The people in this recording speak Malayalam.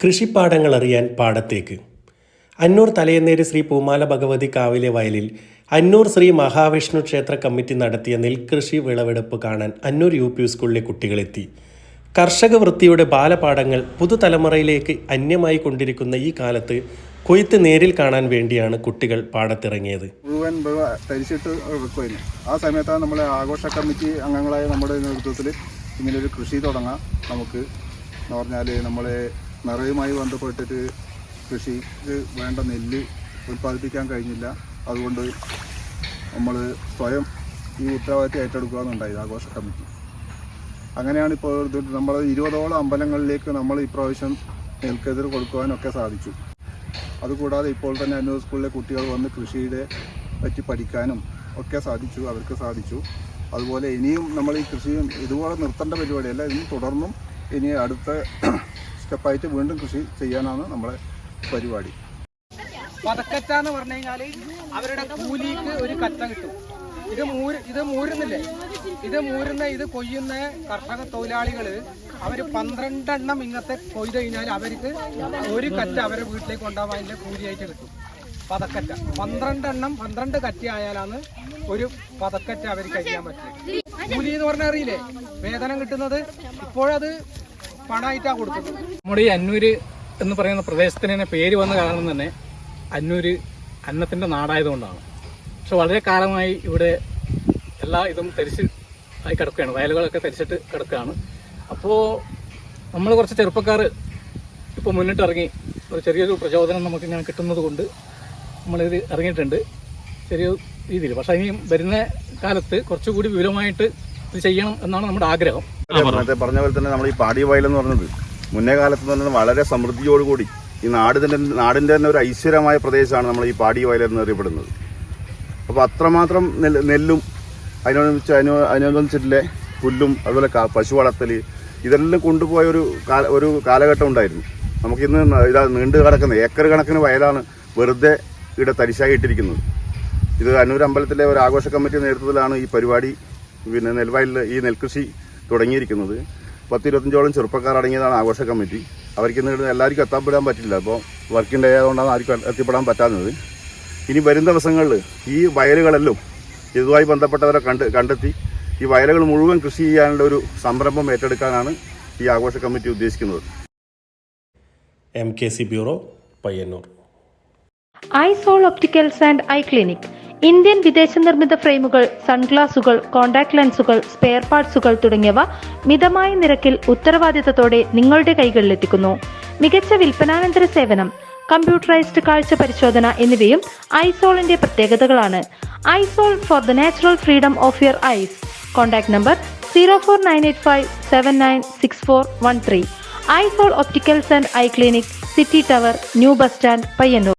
കൃഷിപ്പാടങ്ങൾ അറിയാൻ പാടത്തേക്ക്. അന്നൂർ തലയന്നേര് ശ്രീ പൂമാല ഭഗവതി കാവിലെ വയലിൽ അന്നൂർ ശ്രീ മഹാവിഷ്ണു ക്ഷേത്ര കമ്മിറ്റി നടത്തിയ നെൽകൃഷി വിളവെടുപ്പ് കാണാൻ അന്നൂർ യു പി സ്കൂളിലെ കുട്ടികളെത്തി. കർഷക വൃത്തിയുടെ ബാലപാഠങ്ങൾ പുതുതലമുറയിലേക്ക് അന്യമായി കൊണ്ടിരിക്കുന്ന ഈ കാലത്ത് കൊയ്ത്ത് നേരിൽ കാണാൻ വേണ്ടിയാണ് കുട്ടികൾ പാടത്തിറങ്ങിയത്. മുഴുവൻ തരിച്ചിട്ട് വെക്കുമായിരുന്നു ആ സമയത്താണ് നമ്മളെ ആഘോഷ കമ്മിറ്റി അംഗങ്ങളായ നമ്മുടെ നേതൃത്വത്തിൽ ഇങ്ങനൊരു കൃഷി തുടങ്ങാം. നമുക്ക് എന്ന് പറഞ്ഞാൽ നമ്മളെ നിറയുമായി ബന്ധപ്പെട്ടിട്ട് കൃഷിക്ക് വേണ്ട നെല്ല് ഉൽപ്പാദിപ്പിക്കാൻ കഴിഞ്ഞില്ല. അതുകൊണ്ട് നമ്മൾ സ്വയം ഈ ഉത്തരവാദിത്തം ഏറ്റെടുക്കുക എന്നുണ്ടായത് ആഘോഷ കമ്മിറ്റി. അങ്ങനെയാണ് ഇപ്പോൾ നമ്മൾ ഇരുപതോളം അമ്പലങ്ങളിലേക്ക് നമ്മൾ ഇപ്രാവശ്യം നെൽക്കെതിർ കൊടുക്കുവാനൊക്കെ സാധിച്ചു. അതുകൂടാതെ ഇപ്പോൾ തന്നെ അന്നൂർ സ്കൂളിലെ കുട്ടികൾ വന്ന് കൃഷിയുടെ പറ്റി പഠിക്കാനും ഒക്കെ സാധിച്ചു അവർക്ക് സാധിച്ചു. അതുപോലെ ഇനിയും നമ്മൾ ഈ കൃഷിയും ഇതുപോലെ നിർത്തേണ്ട പരിപാടിയല്ല ഇനി തുടർന്നും ഇനി അടുത്ത സ്റ്റെപ്പായിട്ട് വീണ്ടും കൃഷി ചെയ്യാനാണ് നമ്മളെ പരിപാടി. പതക്കറ്റ എന്ന് പറഞ്ഞു കഴിഞ്ഞാൽ അവരുടെ കൂലിക്ക് ഒരു കറ്റ കിട്ടും. ഇത് മൂര് ഇത് മൂരുന്നില്ലേ? ഇത് മൂരുന്ന ഇത് കൊയ്യുന്ന കർഷക തൊഴിലാളികൾ അവർ പന്ത്രണ്ടെണ്ണം ഇങ്ങനത്തെ കൊയ്ത് കഴിഞ്ഞാൽ അവർക്ക് ഒരു കറ്റ അവരെ വീട്ടിലേക്ക് കൊണ്ടുപോകാൻ അതിന്റെ കൂലിയായിട്ട് കിട്ടും. പതക്കറ്റ പന്ത്രണ്ടെണ്ണം പന്ത്രണ്ട് കറ്റ ആയാലാണ് ഒരു പതക്കറ്റ അവർക്ക് കഴിക്കാൻ പറ്റുന്നത് കൂലി എന്ന് പറഞ്ഞാൽ അറിയില്ലേ? വേതനം കിട്ടുന്നത്. ഇപ്പോഴത് പണമായിട്ടാണ് കൊടുത്തത്. നമ്മുടെ ഈ അന്നൂര് എന്ന് പറയുന്ന പ്രദേശത്തിന് തന്നെ പേര് വന്ന കാരണം തന്നെ അന്നൂര് അന്നത്തിന്റെ നാടായതുകൊണ്ടാണ്. പക്ഷെ വളരെ കാലമായി ഇവിടെ എല്ലാ ഇതും തരിച്ച് ആയി കിടക്കുകയാണ്. വയലുകളൊക്കെ തരിച്ചിട്ട് കിടക്കുകയാണ്. അപ്പോൾ നമ്മൾ കുറച്ച് ചെറുപ്പക്കാർ ഇപ്പോൾ മുന്നിട്ട് ഇറങ്ങി ഒരു ചെറിയൊരു പ്രചോദനം നമുക്ക് ഇങ്ങനെ കിട്ടുന്നത് കൊണ്ട് നമ്മളിത് ഇറങ്ങിയിട്ടുണ്ട്. ചെറിയ രീതിയിൽ. പക്ഷേ ഇനി വരുന്ന കാലത്ത് കുറച്ചുകൂടി വിപുലമായിട്ട് ഇത് ചെയ്യണം എന്നാണ് നമ്മുടെ ആഗ്രഹം. നേരത്തെ പറഞ്ഞ പോലെ തന്നെ നമ്മൾ ഈ പാടി വയൽ എന്ന് പറഞ്ഞത് മുന്നേ കാലത്ത് തന്നെ വളരെ സമൃദ്ധിയോടുകൂടി ഈ നാട് തന്നെ നാടിന്റെ തന്നെ ഒരു ഐശ്വര്യമായ പ്രദേശമാണ് നമ്മൾ ഈ പാടി വയൽ എന്ന് അറിയപ്പെടുന്നത്. അപ്പോൾ അത്രമാത്രം നെല്ല് നെല്ലും അതിനോട് അതിനോ അതിനനുസരിച്ചിട്ടുള്ള പുല്ലും അതുപോലെ പശു വളർത്തൽ ഇതെല്ലാം കൊണ്ടുപോയ ഒരു കാല ഒരു കാലഘട്ടം ഉണ്ടായിരുന്നു. നമുക്കിന്ന് ഇതാ നീണ്ടു കിടക്കുന്ന ഏക്കർ കണക്കിന് വയലാണ് വെറുതെ ഇവിടെ തരിശായി ഇട്ടിരിക്കുന്നത്. ഇത് അന്നൂർ അമ്പലത്തിലെ ഒരു ആഘോഷ കമ്മിറ്റി നേതൃത്വത്തിലാണ് ഈ പരിപാടി പിന്നെ നെൽവയലിൽ ഈ നെൽകൃഷി തുടങ്ങിയിരിക്കുന്നത്. പത്തിരുപത്തഞ്ചോളം ചെറുപ്പക്കാർ അടങ്ങിയതാണ് ആഘോഷ കമ്മിറ്റി. അവർക്ക് ഇന്ന് എല്ലാവർക്കും എത്താപ്പെടാൻ പറ്റില്ല. അപ്പോൾ വർക്കിംഗ് ഡേ ആയതുകൊണ്ടാണ് ആർക്കും എത്തിപ്പെടാൻ പറ്റാത്തത് ഇനി വരും ദിവസങ്ങളിൽ ഈ വയലുകളെല്ലാം ഇതുമായി ബന്ധപ്പെട്ടവരെ കണ്ട് കണ്ടെത്തി ഈ വയലുകൾ മുഴുവൻ കൃഷി ചെയ്യാനുള്ള ഒരു സംരംഭം ഏറ്റെടുക്കാനാണ് ഈ ആഘോഷ കമ്മിറ്റി ഉദ്ദേശിക്കുന്നത്. M K C bureau Payyanur Isol opticals and eye clinic Indian വിദേശ നിർമ്മിത ഫ്രെയിമുകൾ സൺഗ്ലാസുകൾ കോൺടാക്ട് ലെൻസുകൾ സ്പെയർ പാർട്സുകൾ തുടങ്ങിയവ മിതമായ നിരക്കിൽ ഉത്തരവാദിത്തത്തോടെ നിങ്ങളുടെ കൈകളിൽ എത്തിക്കുന്നു മികച്ച വിൽപ്പനാനന്തര സേവനം കമ്പ്യൂട്ടറൈസ്ഡ് കാഴ്ച പരിശോധന എന്നിവയും ഐസോളിന്റെ പ്രത്യേകതകളാണ്. Isol for the natural freedom of your eyes. Contact number zero four nine eight five seven nine six four one three. Isol opticals and eye clinic city tower new bus stand Payyanur.